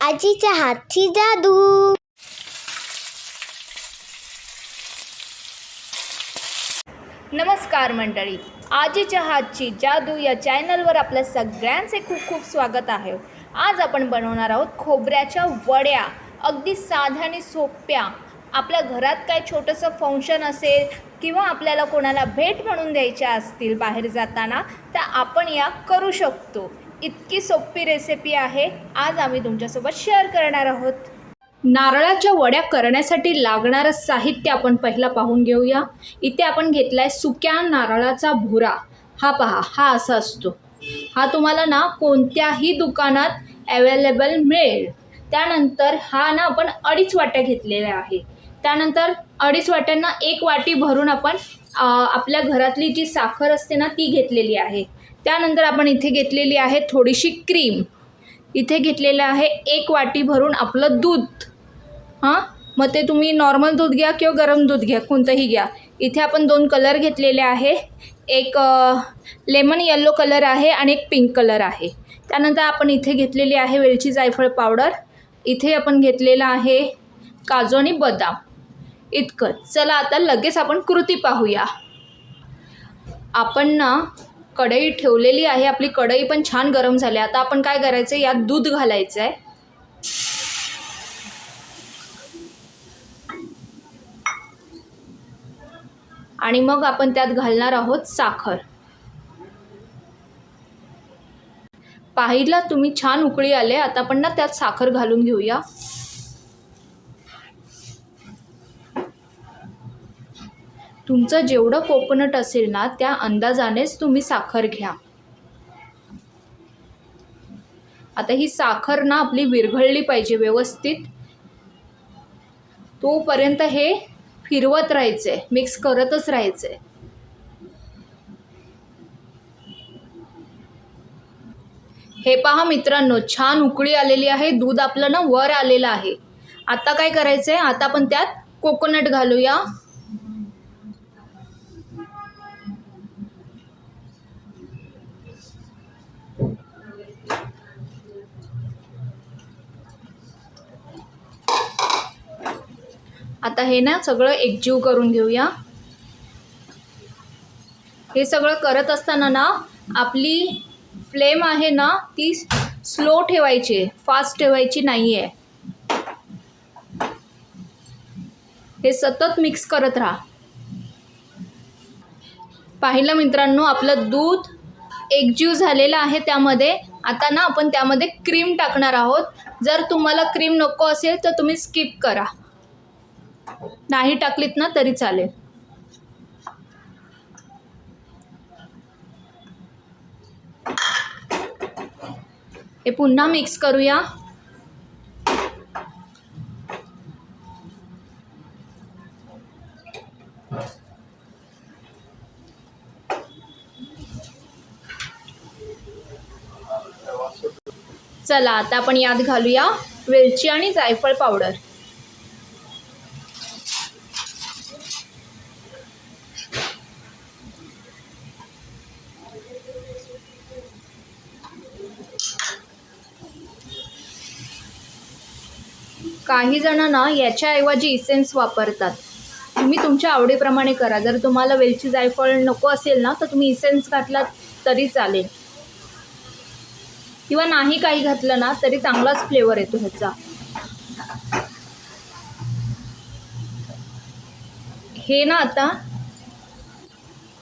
आजीच्या हातची जादू. नमस्कार मंडळी. आजीच्या हातची जादू या चॅनलवर आपल्या सगळ्यांचे खूप खूप स्वागत आहे. आज आपण बनवणार आहोत खोबऱ्याच्या वड्या. अगदी साध्या आणि सोप्या. आपल्या घरात काय छोटंसं फंक्शन असेल किंवा आपल्याला कोणाला भेट म्हणून द्यायच्या असतील बाहेर जाताना तर आपण या करू शकतो. इतकी सोपी रेसिपी आहे. आज आम्ही तुमच्यासोबत शेअर करणार आहोत. नारळाच्या वड्या करण्यासाठी लागणारं साहित्य आपण पहिला पाहून घेऊया. इथे आपण घेतला आहे सुक्या नारळाचा भुरा. हा पहा हा असा असतो. हा तुम्हाला ना कोणत्याही दुकानात अवेलेबल मिळेल. त्यानंतर हा ना आपण अडीच वाट्या घेतलेल्या आहे. त्यानंतर अडीच वाट्यांना एक वाटी भरून आपण आपल्या घरातली जी साखर असते ना ती घेतलेली आहे. त्यानंतर आपण इथे घेतलेली आहे थोडीशी क्रीम. इथे घेतलेलं आहे एक वाटी भरून आपलं दूध. हां? मग ते तुम्ही नॉर्मल दूध घ्या किंवा गरम दूध घ्या कोणतंही घ्या. इथे आपण दोन कलर घेतलेले आहे. एक लेमन येल्लो कलर आहे आणि एक पिंक कलर आहे. त्यानंतर आपण इथे घेतलेली आहे वेलची जायफळ पावडर इथे आपण घेतलेलं आहे काजू आणि बदाम. इतकंच. चला आता लगेच आपण कृती पाहूया. आपण ना कढई ठेवलेली आहे आपली कढई पण छान गरम झाली. आता आपण काय करायचं आहे यात दूध घालायचं आहे. आणि मग आपण त्यात घालणार आहोत साखर. पाहिला तुम्ही छान उकळी आले. आता आपण ना त्यात साखर घालून घेऊया. तुमचं जेवढं कोकोनट असेल ना त्या अंदाजानेच तुम्ही साखर घ्या. आता ही साखर ना आपली विरघळली पाहिजे व्यवस्थित. तोपर्यंत हे फिरवत राहायचे मिक्स करतच राहायचे. हे पहा मित्रांनो छान उकळी आलेली आहे दूध आपलं ना वर आलेलं आहे. आता काय करायचं आहे आता आपण त्यात कोकोनट घालूया. आता हे ना सगळं एकजीव करून घेऊया. हे सगळं करत असताना ना आपली फ्लेम आहे ना ती स्लो ठेवायची आहे फास्ट ठेवायची नाही आहे हे सतत मिक्स करत राहा. पाहिलं मित्रांनो आपलं दूध एकजीव झालेलं आहे त्यामध्ये. आता ना आपण त्यामध्ये क्रीम टाकणार आहोत. जर तुम्हाला क्रीम नको असेल तर तुम्ही स्किप करा. नाही टाकलीत ना तरी चालेल. हे पुन्हा मिक्स करूया. चला आता आपण यात घालूया वेलची आणि जायफळ पावडर. काही जण ना याच्याऐवजी इसेन्स वापरतात. तुम्ही तुमच्या आवडीप्रमाणे करा. जर तुम्हाला वेलची जायफळ नको असेल ना तर तुम्ही इसेन्स घातला तरी चालेल. किंवा नाही काही घातलं ना तरी चांगलाच फ्लेवर येतो ह्याचा. हे ना आता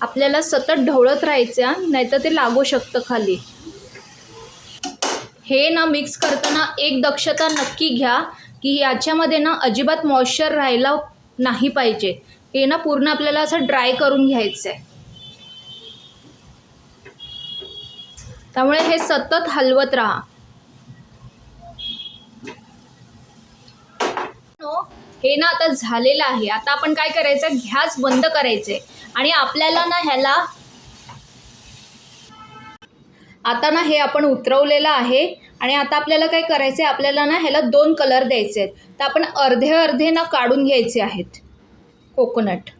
आपल्याला सतत ढवळत राहायचं नाहीतर ते लागू शकतं खाली. हे ना मिक्स करताना एक दक्षता नक्की घ्या. की याच्यामध्ये ना अजिबात मॉइश्चर राहायला नाही पाहिजे. हे ना पूर्ण आपल्याला असं ड्राय करून घ्यायचं आहे त्यामुळे हे सतत हलवत राहा. हो, हे ना आता झालेलं आहे. आता आपण काय करायचं? घ्यास बंद करायचे आणि आपल्याला ना ह्याला आता ना हे आपण उतरवलेलं आहे आणि आता आपल्याला काय करायचं आहे आपल्याला ना ह्याला दोन कलर द्यायचे आहेत तर आपण अर्धे अर्धे ना काढून घ्यायचे आहेत. कोकोनट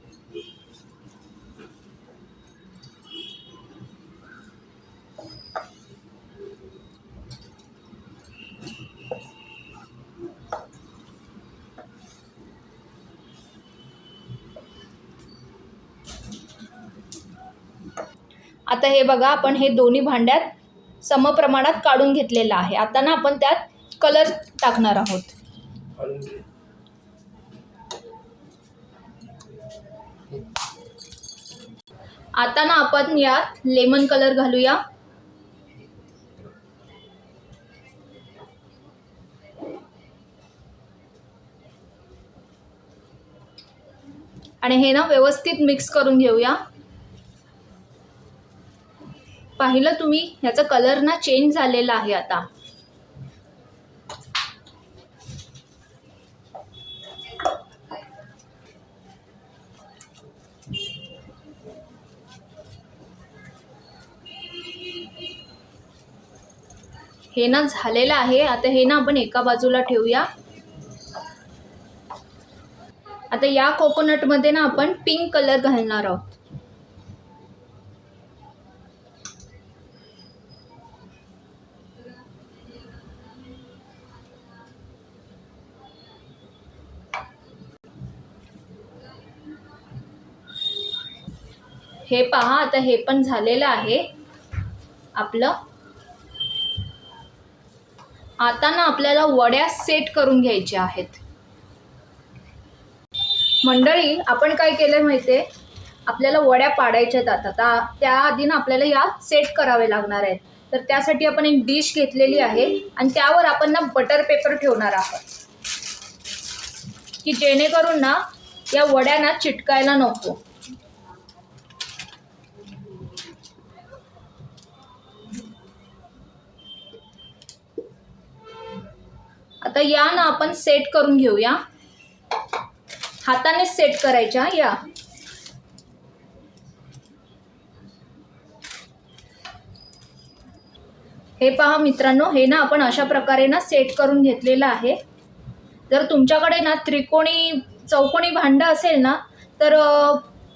आता हे बघा आपण हे दोन्ही भांड्यात समप्रमाणात काढून घेतलेलं आहे. आता ना आपण त्यात कलर टाकणार आहोत. आता ना आपण यात लेमन कलर घालूया. आणि हे ना व्यवस्थित मिक्स करून घेऊया. पाहिलं तुम्ही? ह्याचा कलर ना चेंज झालेला आहे आता. हे ना झालेलं आहे. आता हे ना आपण एका बाजूला ठेवूया. आता या कोकोनटमध्ये ना आपण पिंक कलर घालणार आहोत. हे पहा आता हे पण झालेलं आहे. आपलं. आता ना आपल्याला वड्या सेट करून घ्यायच्या आहेत. मंडळी आपण काय केलं माहिती आहे आपल्याला वड्या पाडायच्या आहेत आता. त्याआधी ना आपल्याला या सेट करावे लागणार आहेत. तर त्यासाठी आपण एक डिश घेतलेली आहे आणि त्यावर आपण ना बटर पेपर ठेवणार आहोत. की जेणेकरून ना या वड्या ना चिटकायला नको. आता या ना आपण सेट करून घेऊया. हाताने सेट करायच्या या. हे पहा मित्रांनो हे ना आपण अशा प्रकारे ना सेट करून घेतलेलं आहे. जर तुमच्याकडे ना त्रिकोणी चौकोनी भांडं असेल ना तर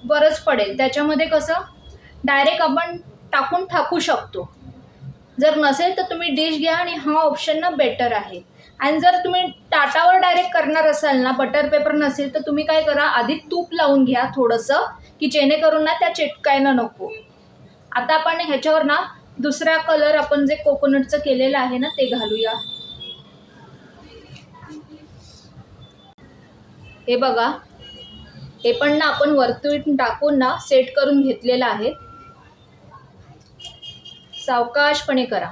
बरंच पडेल. त्याच्यामध्ये कसं डायरेक्ट आपण टाकून टाकू शकतो. जर नसेल तर तुम्ही डिश घ्या आणि हा ऑप्शन ना बेटर आहे. आणि जर तुम्ही टाटावर डायरेक्ट करणार असाल ना बटर पेपर नसेल तर तुम्ही काय करा आधी तूप लावून घ्या थोडंसं की जेणेकरून ना त्या चिटकायला नको. आता आपण ह्याच्यावर ना दुसरा कलर आपण जे कोकोनटचं केलेलं आहे ना ते घालूया. हे बघा. हे पण ना आपण वरतून टाकून ना सेट करून घेतलेलं आहे. सावकाशपणे करा.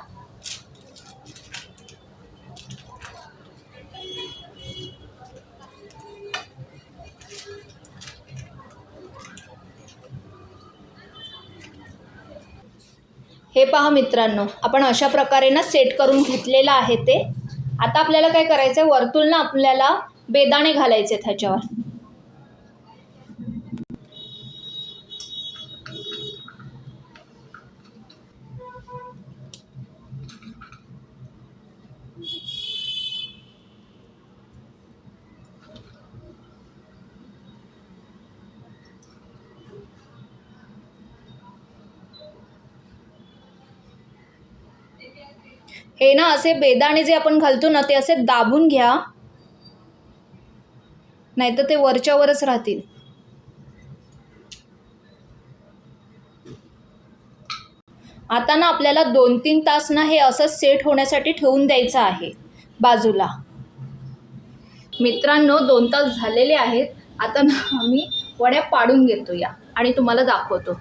हे पहा मित्रांनो आपण अशा प्रकारे ना सेट करून घेतलेलं आहे ते. आता आपल्याला काय करायचं आहे वरतून ना आपल्याला बेदाणे घालायचे आहेत हे ना असे बेदाणे जे आपण घालतो ना ते असे दाबून घ्या. नाहीतर ते वरच्यावरच राहतील. आता ना आपल्याला दोन तीन तास ना हे असं सेट होण्यासाठी ठेवून द्यायचं आहे बाजूला. मित्रांनो दोन तास झालेले आहेत. आता ना आम्ही वड्या पाडून घेतो या आणि तुम्हाला दाखवतो.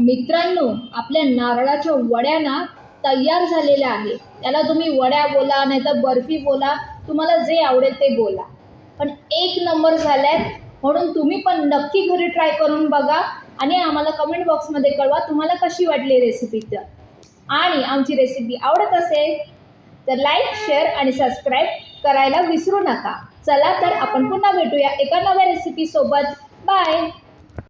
मित्रांनो आपल्या नारळाच्या वड्यांना तयार झालेल्या आहे त्याला तुम्ही वड्या बोला नाही तर बर्फी बोला तुम्हाला जे आवडेल ते बोला. पण एक नंबर झालाय म्हणून तुम्ही पण नक्की घरी ट्राय करून बघा आणि आम्हाला कमेंट बॉक्समध्ये कळवा तुम्हाला कशी वाटली रेसिपी तर. आणि आमची रेसिपी आवडत असेल तर लाईक शेअर आणि सबस्क्राईब करायला विसरू नका. चला तर आपण पुन्हा भेटूया एका नव्या रेसिपीसोबत बाय